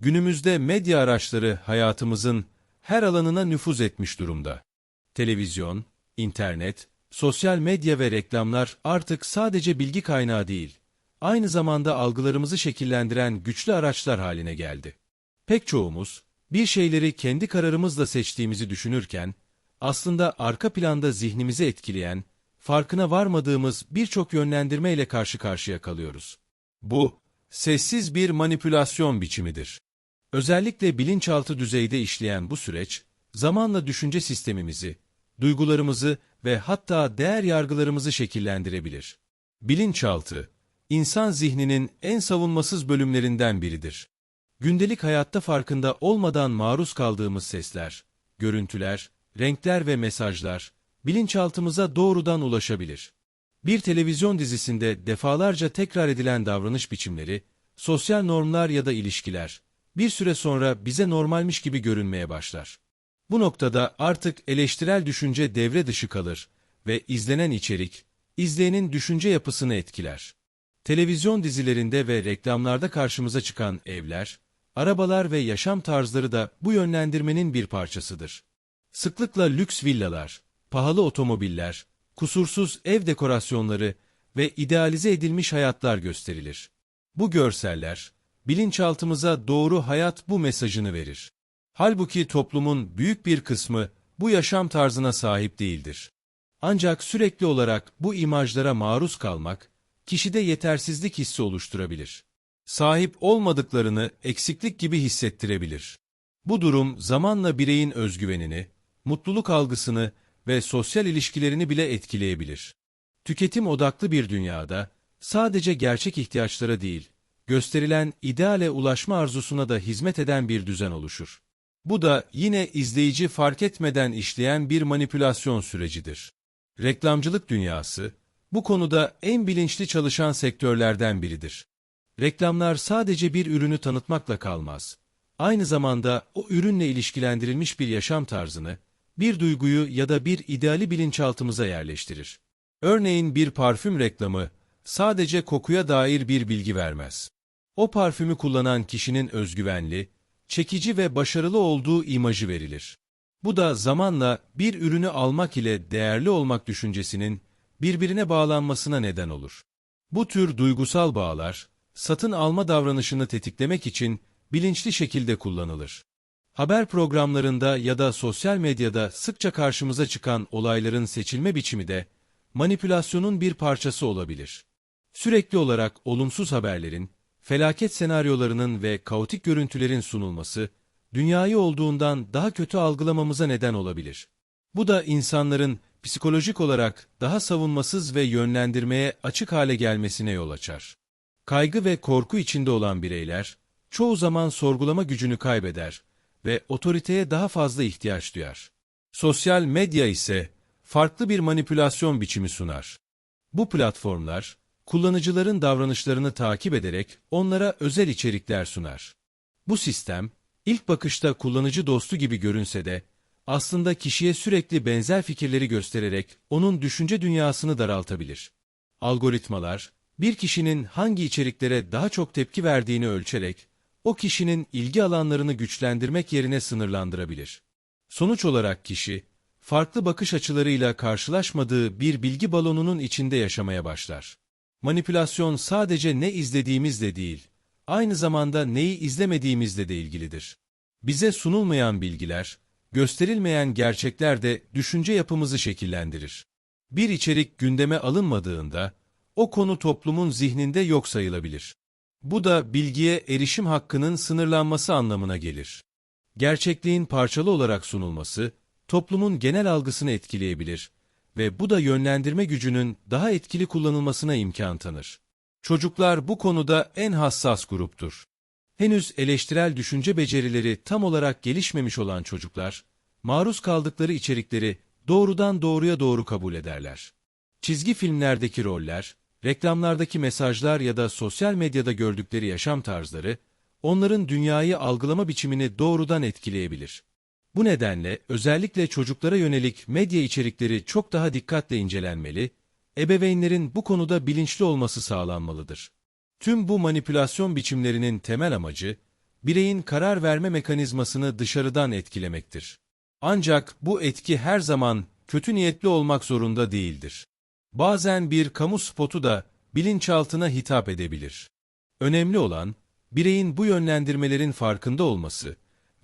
Günümüzde medya araçları hayatımızın her alanına nüfuz etmiş durumda. Televizyon, internet, sosyal medya ve reklamlar artık sadece bilgi kaynağı değil, aynı zamanda algılarımızı şekillendiren güçlü araçlar haline geldi. Pek çoğumuz, bir şeyleri kendi kararımızla seçtiğimizi düşünürken, aslında arka planda zihnimizi etkileyen, farkına varmadığımız birçok yönlendirme ile karşı karşıya kalıyoruz. Bu, sessiz bir manipülasyon biçimidir. Özellikle bilinçaltı düzeyde işleyen bu süreç, zamanla düşünce sistemimizi, duygularımızı ve hatta değer yargılarımızı şekillendirebilir. Bilinçaltı, insan zihninin en savunmasız bölümlerinden biridir. Gündelik hayatta farkında olmadan maruz kaldığımız sesler, görüntüler, renkler ve mesajlar, bilinçaltımıza doğrudan ulaşabilir. Bir televizyon dizisinde defalarca tekrar edilen davranış biçimleri, sosyal normlar ya da ilişkiler, bir süre sonra bize normalmiş gibi görünmeye başlar. Bu noktada artık eleştirel düşünce devre dışı kalır ve izlenen içerik, izleyenin düşünce yapısını etkiler. Televizyon dizilerinde ve reklamlarda karşımıza çıkan evler, arabalar ve yaşam tarzları da bu yönlendirmenin bir parçasıdır. Sıklıkla lüks villalar, pahalı otomobiller, kusursuz ev dekorasyonları ve idealize edilmiş hayatlar gösterilir. Bu görseller, bilinçaltımıza doğru hayat bu mesajını verir. Halbuki toplumun büyük bir kısmı bu yaşam tarzına sahip değildir. Ancak sürekli olarak bu imajlara maruz kalmak, kişide yetersizlik hissi oluşturabilir. Sahip olmadıklarını eksiklik gibi hissettirebilir. Bu durum zamanla bireyin özgüvenini, mutluluk algısını ve sosyal ilişkilerini bile etkileyebilir. Tüketim odaklı bir dünyada sadece gerçek ihtiyaçlara değil, gösterilen ideale ulaşma arzusuna da hizmet eden bir düzen oluşur. Bu da yine izleyici fark etmeden işleyen bir manipülasyon sürecidir. Reklamcılık dünyası, bu konuda en bilinçli çalışan sektörlerden biridir. Reklamlar sadece bir ürünü tanıtmakla kalmaz. Aynı zamanda o ürünle ilişkilendirilmiş bir yaşam tarzını, bir duyguyu ya da bir ideali bilinçaltımıza yerleştirir. Örneğin bir parfüm reklamı sadece kokuya dair bir bilgi vermez. O parfümü kullanan kişinin özgüvenli, çekici ve başarılı olduğu imajı verilir. Bu da zamanla bir ürünü almak ile değerli olmak düşüncesinin birbirine bağlanmasına neden olur. Bu tür duygusal bağlar, satın alma davranışını tetiklemek için bilinçli şekilde kullanılır. Haber programlarında ya da sosyal medyada sıkça karşımıza çıkan olayların seçilme biçimi de manipülasyonun bir parçası olabilir. Sürekli olarak olumsuz haberlerin, felaket senaryolarının ve kaotik görüntülerin sunulması, dünyayı olduğundan daha kötü algılamamıza neden olabilir. Bu da insanların psikolojik olarak daha savunmasız ve yönlendirmeye açık hale gelmesine yol açar. Kaygı ve korku içinde olan bireyler, çoğu zaman sorgulama gücünü kaybeder ve otoriteye daha fazla ihtiyaç duyar. Sosyal medya ise farklı bir manipülasyon biçimi sunar. Bu platformlar, kullanıcıların davranışlarını takip ederek onlara özel içerikler sunar. Bu sistem, ilk bakışta kullanıcı dostu gibi görünse de, aslında kişiye sürekli benzer fikirleri göstererek onun düşünce dünyasını daraltabilir. Algoritmalar, bir kişinin hangi içeriklere daha çok tepki verdiğini ölçerek, o kişinin ilgi alanlarını güçlendirmek yerine sınırlandırabilir. Sonuç olarak kişi, farklı bakış açılarıyla karşılaşmadığı bir bilgi balonunun içinde yaşamaya başlar. Manipülasyon sadece ne izlediğimizle değil, aynı zamanda neyi izlemediğimizle de ilgilidir. Bize sunulmayan bilgiler, gösterilmeyen gerçekler de düşünce yapımızı şekillendirir. Bir içerik gündeme alınmadığında, o konu toplumun zihninde yok sayılabilir. Bu da bilgiye erişim hakkının sınırlanması anlamına gelir. Gerçekliğin parçalı olarak sunulması, toplumun genel algısını etkileyebilir ve bu da yönlendirme gücünün daha etkili kullanılmasına imkan tanır. Çocuklar bu konuda en hassas gruptur. Henüz eleştirel düşünce becerileri tam olarak gelişmemiş olan çocuklar, maruz kaldıkları içerikleri doğrudan doğruya doğru kabul ederler. Çizgi filmlerdeki roller, reklamlardaki mesajlar ya da sosyal medyada gördükleri yaşam tarzları, onların dünyayı algılama biçimini doğrudan etkileyebilir. Bu nedenle özellikle çocuklara yönelik medya içerikleri çok daha dikkatle incelenmeli, ebeveynlerin bu konuda bilinçli olması sağlanmalıdır. Tüm bu manipülasyon biçimlerinin temel amacı, bireyin karar verme mekanizmasını dışarıdan etkilemektir. Ancak bu etki her zaman kötü niyetli olmak zorunda değildir. Bazen bir kamu spotu da bilinçaltına hitap edebilir. Önemli olan, bireyin bu yönlendirmelerin farkında olması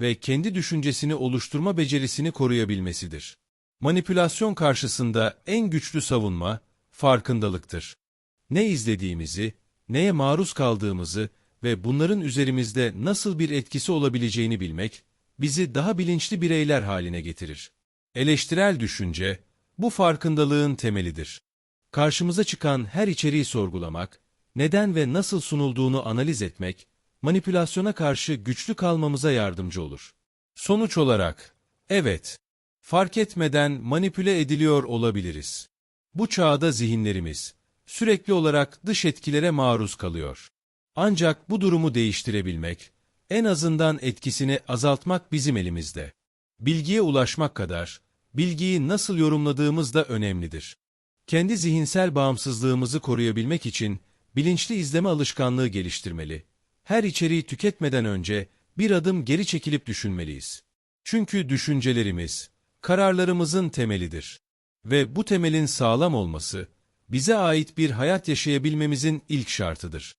ve kendi düşüncesini oluşturma becerisini koruyabilmesidir. Manipülasyon karşısında en güçlü savunma, farkındalıktır. Ne izlediğimizi, neye maruz kaldığımızı ve bunların üzerimizde nasıl bir etkisi olabileceğini bilmek, bizi daha bilinçli bireyler haline getirir. Eleştirel düşünce, bu farkındalığın temelidir. Karşımıza çıkan her içeriği sorgulamak, neden ve nasıl sunulduğunu analiz etmek, manipülasyona karşı güçlü kalmamıza yardımcı olur. Sonuç olarak, evet, fark etmeden manipüle ediliyor olabiliriz. Bu çağda zihinlerimiz, sürekli olarak dış etkilere maruz kalıyor. Ancak bu durumu değiştirebilmek, en azından etkisini azaltmak bizim elimizde. Bilgiye ulaşmak kadar, bilgiyi nasıl yorumladığımız da önemlidir. Kendi zihinsel bağımsızlığımızı koruyabilmek için bilinçli izleme alışkanlığı geliştirmeli. Her içeriği tüketmeden önce bir adım geri çekilip düşünmeliyiz. Çünkü düşüncelerimiz, kararlarımızın temelidir. Ve bu temelin sağlam olması, bize ait bir hayat yaşayabilmemizin ilk şartıdır.